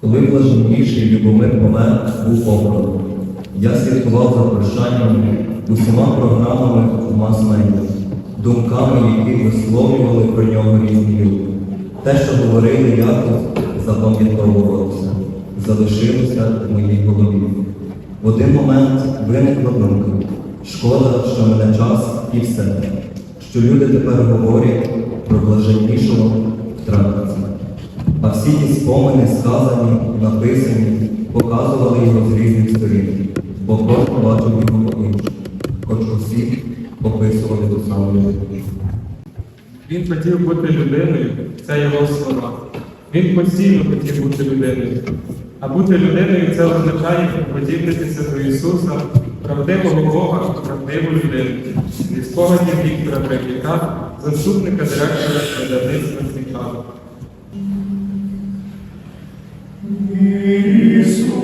Коли блаженніший Любомир помер, був похорон. Я слідкував за прощанням усіма програмами в мас-медіа, думками, які висловлювали про нього різні люди. Те, що говорили Яков, запам'ятовувалося, залишилося в моїй голові. В один момент виникла думка. Шкода, що мене час і все, що люди тепер говорять про блаженнішого втратиться. А всі ті спомини, сказані, написані, показували його з різних сторін, бо кожен бачив його по-іншому, хоч усі описували ту саму людину. Він хотів бути людиною, це його слова. Він постійно хотів бути людиною. А бути людиною це означає подібнитися до Ісуса, правдивого Бога, правдиву людину. Зі спогадів Віктора Брекіка, заступника директора видавництва «Цікаво». Ісусе,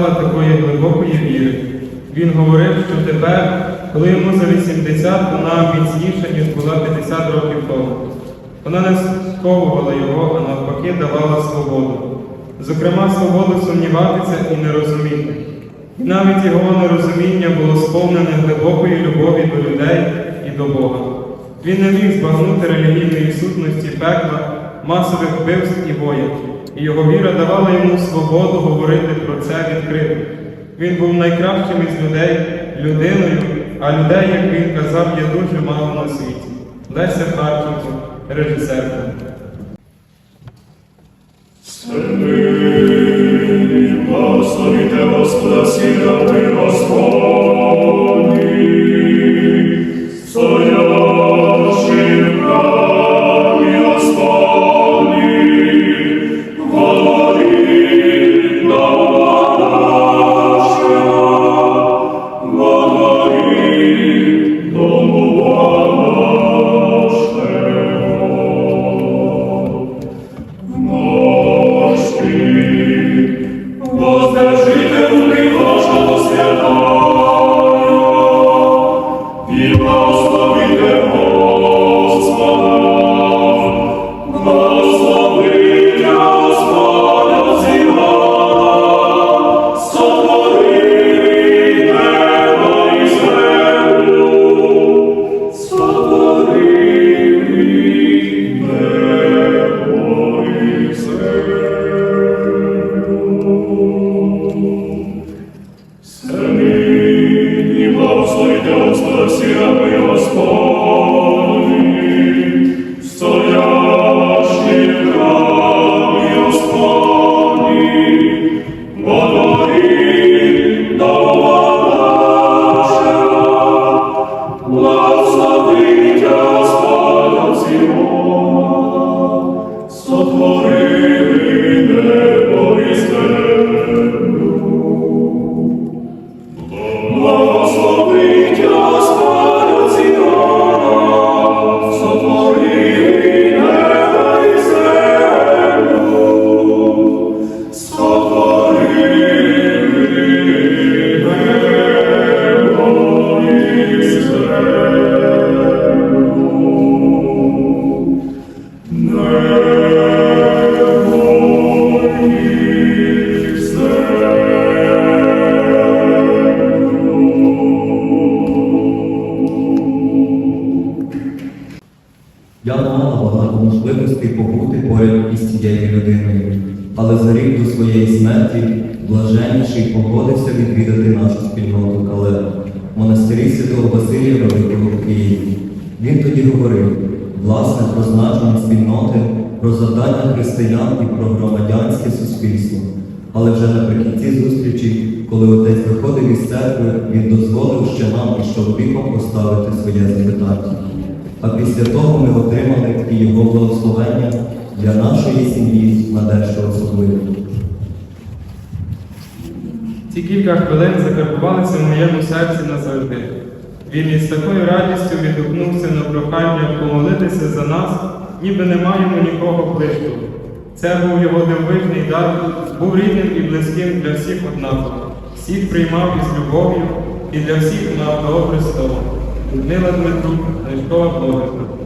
Не такої глибокої віри. Він говорив, що тепер, коли йому за 80, вона міцніша, ніж була 50 років тому. Вона не сковувала його, а навпаки давала свободу. Зокрема, свободу сумніватися і не розуміти. І навіть його нерозуміння було сповнене глибокої любові до людей і до Бога. Він не міг збагнути релігійної сутності пекла, масових вбивств і воїн, і його віра давала йому свободу говорити про це відкрито. Він був найкращим із людей, людиною, а людей, як він казав, є дуже мало на світі. Леся Харченко, режисерка. Благословите Господа всі раби Господні, стоящі громадянське суспільство. Але вже наприкінці зустрічі, коли отець виходив із церкви, він дозволив ще нам із чоловіком поставити своє запитання. А після того ми отримали і його благословення для нашої сім'ї на дещо особливе. Ці кілька хвилин закарбувалися в моєму серці назавжди. Він із такою радістю відгукнувся на прохання помолитися за нас, ніби не маємо нікого ближчого. Це був його дивовижний дар, був рідним і близьким для всіх однаково. Всіх приймав із любов'ю і для всіх мав добре слово. Людмила Дмитрук, Лешкова Блогерка.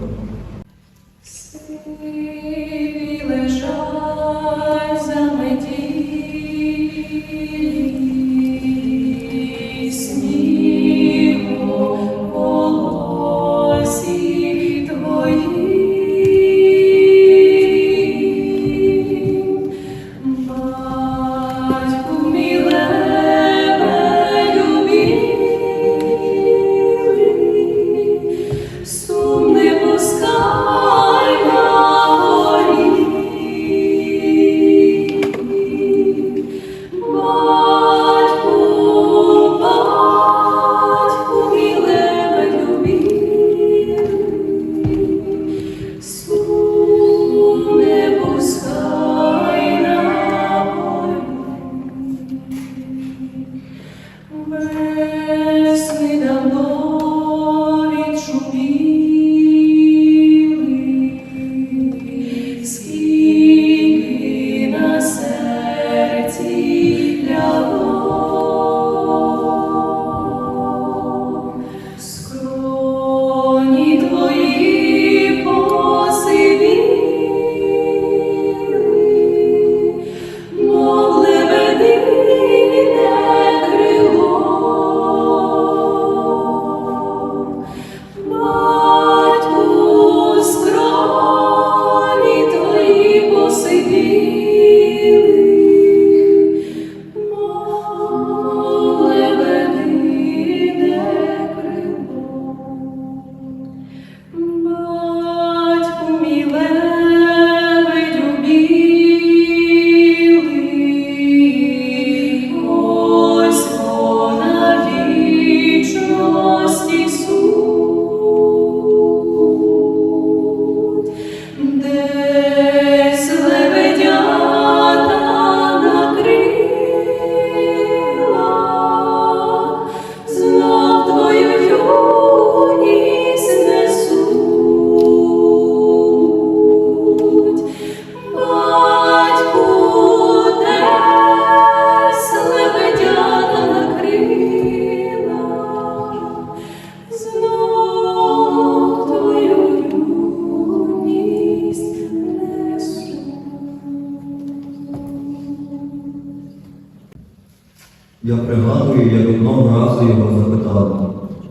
Я пригадую, як одного разу його запитали,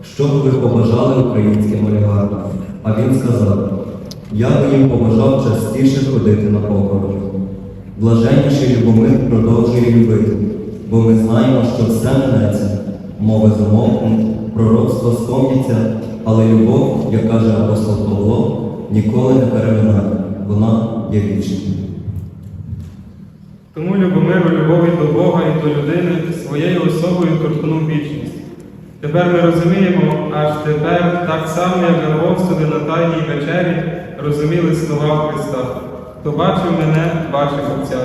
що б ви побажали українським олігархам? А він сказав, я би їм побажав частіше ходити на похорони. Блаженніший Любомир продовжує любити, бо ми знаємо, що все минеться, мови замовкнуть, пророцтво ском'яться, але любов, як каже апостол Павло, ніколи не переминає, вона є вічною. Тому Любомиру любові до Бога і до людини своєю особою торкнув вічність. Тепер ми розуміємо, аж тепер, так само, як апостоли на Тайній вечері розуміли слова Христа. Хто бачив мене, бачив Отця.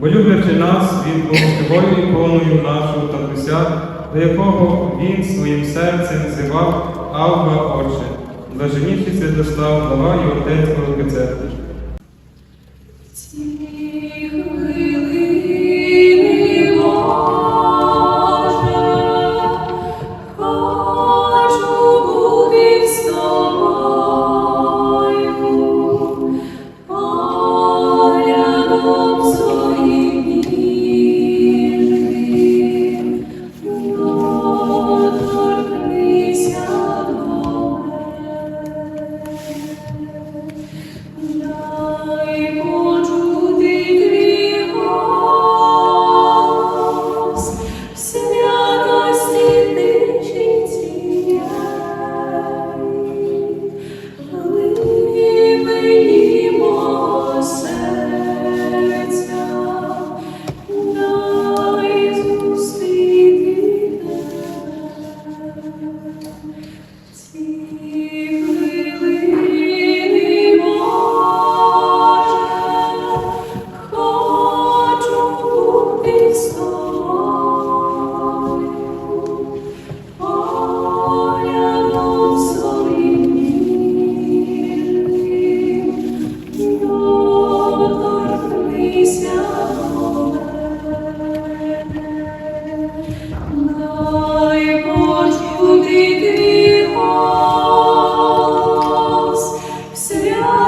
Бо люблячи нас, Він був живою іконою нашого татуся, до якого Він своїм серцем зивав Авва Отче. Блаженніший Святослав, Глава і Отець Великоцеркви. свят.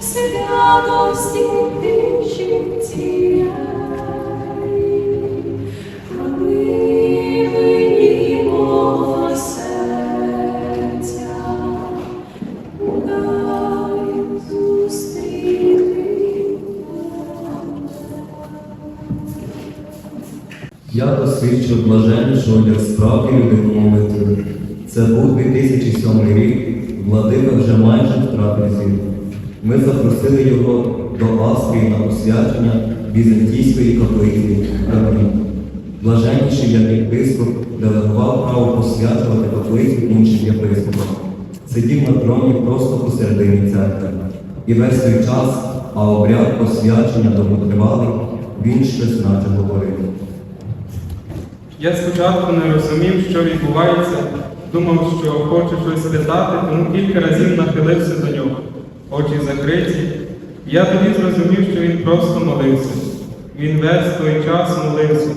Святості запросили його до Австрії на освячення Візантійської католицької храмі. Блаженніший єпископ делегував право посвячувати католицьких іншим єпископам. Сидів на троні просто посередині церкви. І весь той час, а обряд посвячення довготривалий, він щось наче говорив. Я спочатку не розумів, що відбувається, думав, що хоче щось спитати, тому кілька разів нахилився до нього. Очі закриті. Я тоді зрозумів, що він просто молився. Він весь той час молився.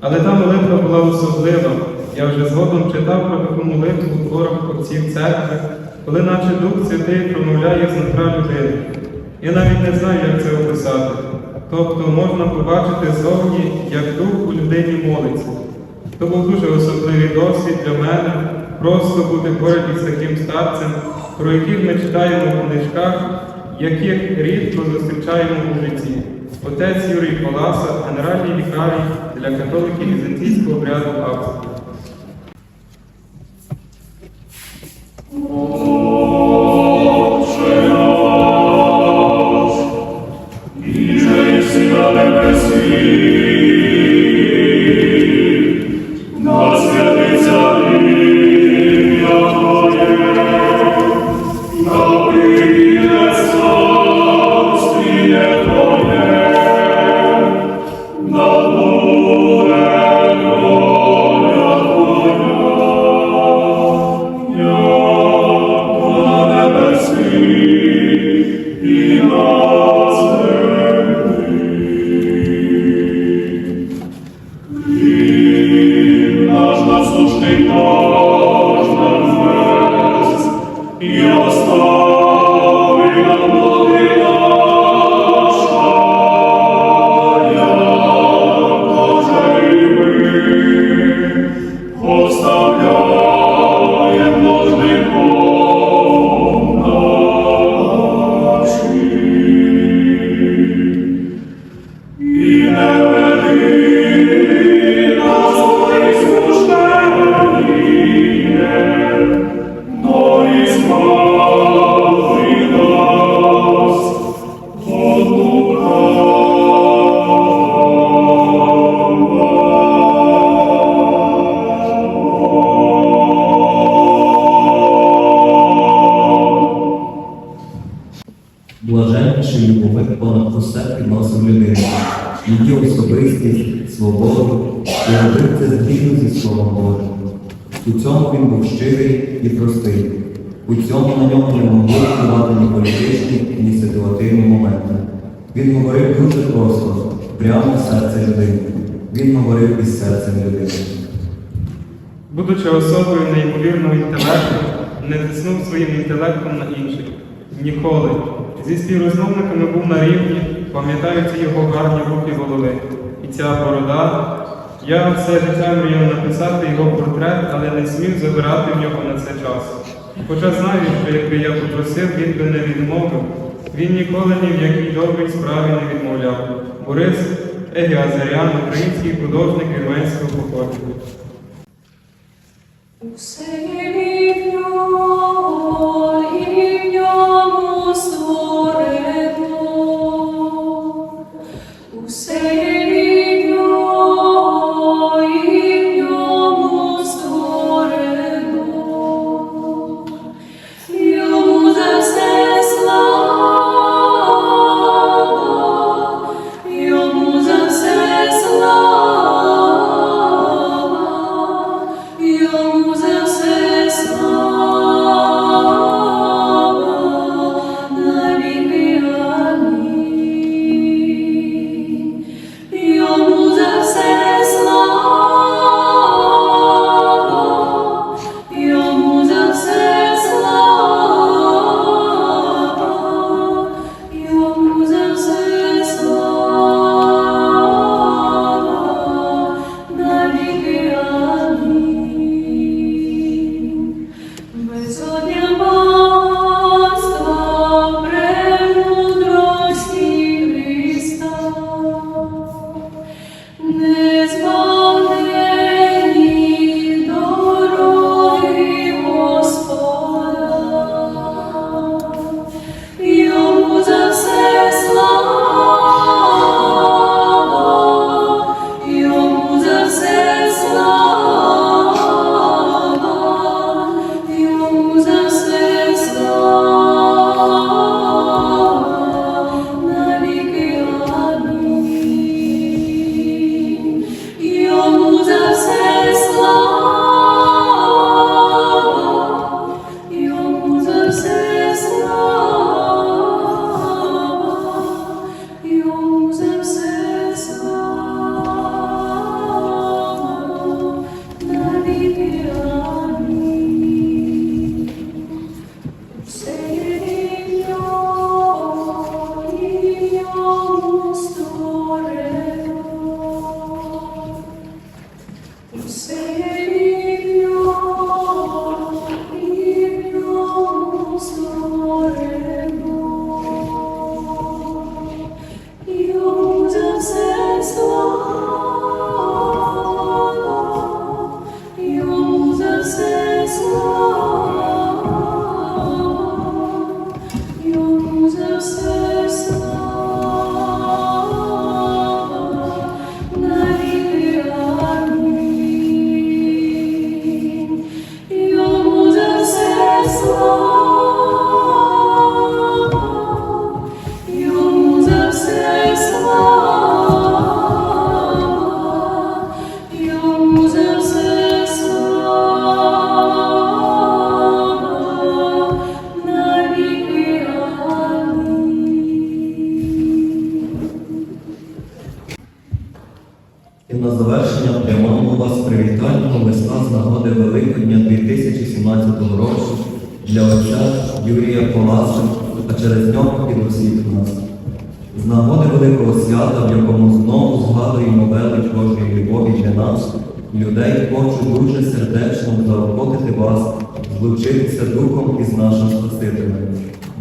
Але та молитва була особлива. Я вже згодом читав про таку молитву у творах отців церкви, коли наче Дух Святий промовляє з нутра людини. Я навіть не знаю, як це описати. Тобто можна побачити зовні, як дух у людині молиться. То був дуже особливий досвід для мене просто бути поряд із таким старцем, про яких ми читаємо в книжках, яких рідко зустрічаємо у житті. Отець Юрій Паласа, генеральний вікарій для католиків візантійського обряду Австрії. Блаженніший любовик понад усе підносив людину, її особистість, свободу і робив це згідно зі Словом Божим. У цьому він був щирий і простий. У цьому на ньому не могли впливати ні політичні, ні ситуативні моменти. Він говорив дуже просто, прямо в серце людини. Він говорив із серцем людини. Будучи особою неймовірного інтелекту, не тиснув своїм інтелектом на інших. Ніколи. Зі співрозмовниками був на рівні, пам'ятаються його гарні руки голови. І ця борода. Я все життя мріяв написати його портрет, але не смів забирати в нього на це час. Хоча знаю, що якби я попросив, він би не відмовив. Він ніколи ні в якій добрій справі не відмовляв. Борис Егіазарян, український художник вірменського походження. Завершення прямого вас привітального листа з нагоди Великодня 2017 року для отця Юрія Поласи, а через нього і до всіх нас. З нагоди великого свята, в якому знову згадуємо велич Божої любові для нас, людей хочу дуже сердечно заохотити вас злучитися духом із нашим Спасителем,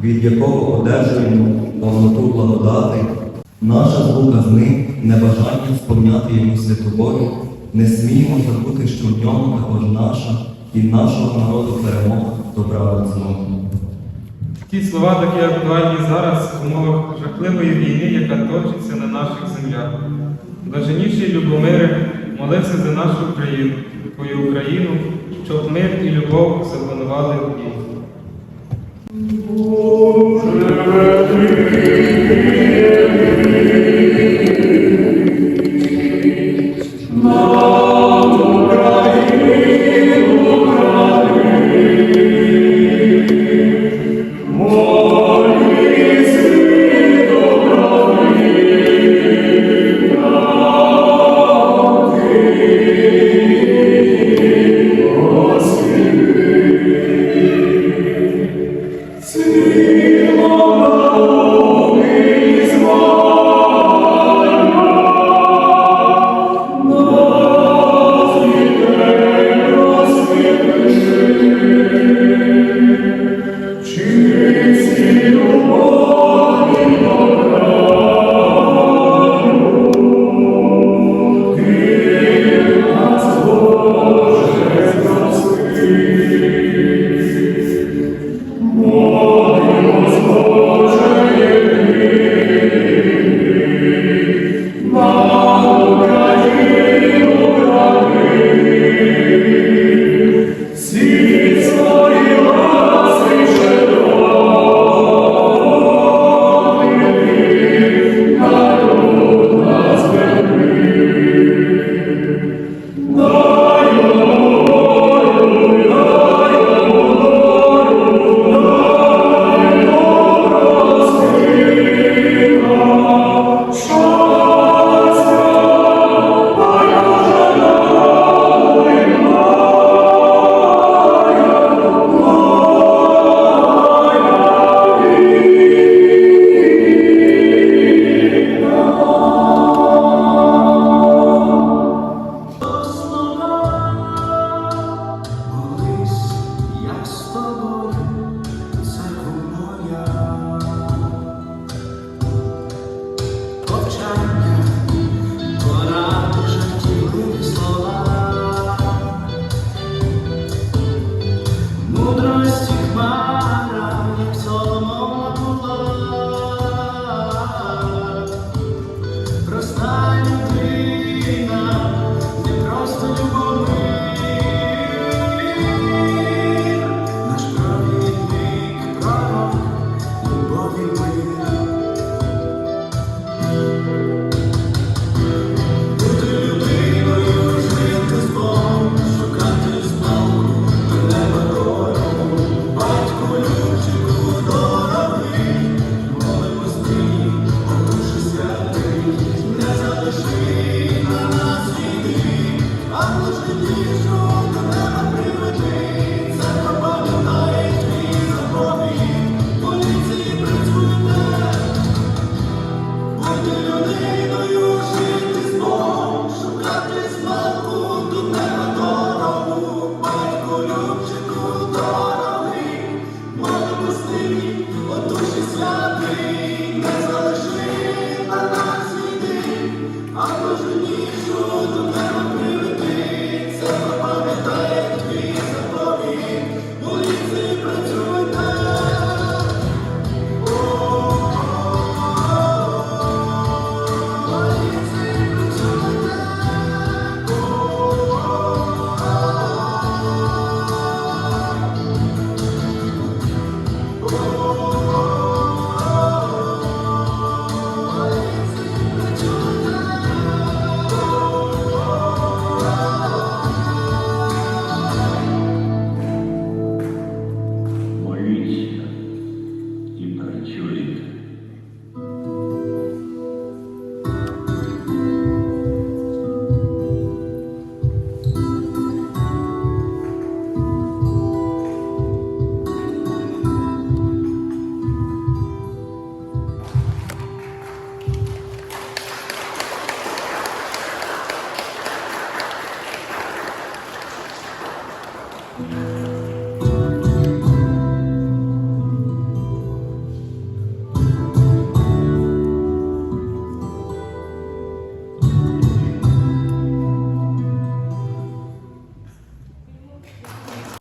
від якого одержуємо повноту благодати. Наша звука з ним, небажання сповняти йому святу волю, не сміємо забути, що в ньому також наша і нашого народу перемога добра змогу. Ті слова такі актуальні зараз в умовах жахливої війни, яка точиться на наших землях. Блаженніший Любомире, молився за нашу країну, твою Україну, щоб мир і любов запанували в ній.